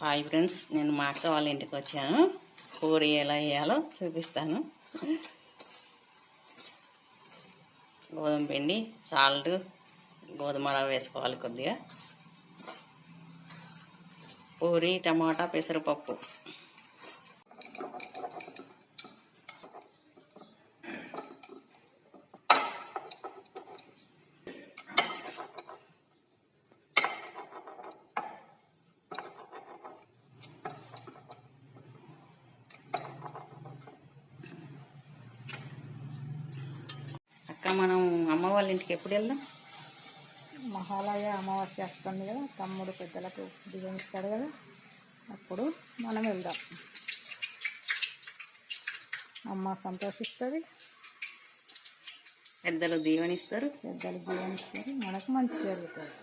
Hi friends నేను మా అక్క వాళ్ళ ఇంటికి వచ్చాను. పూరి ఎలా వేయాలో చూపిస్తాను. గోధుమ పిండి సాల్ట్ గోధుమ రవ్వ వేసుకోవాలి కొద్దిగా. పూరి టమాటా పెసరపప్పు. మనం అమ్మ వాళ్ళ ఇంటికి ఎప్పుడు వెళ్దాం? మహాలయ అమావాస్య వస్తుంది కదా తమ్ముడు పెద్దలకు ఇస్తాడు కదా అప్పుడు మనం వెళ్దాం. అమ్మ సంతోషిస్తుంది. పెద్దలు దీవెనిస్తారు? పెద్దలు ఇస్తారు మనకు మంచి జరుగుతుంది.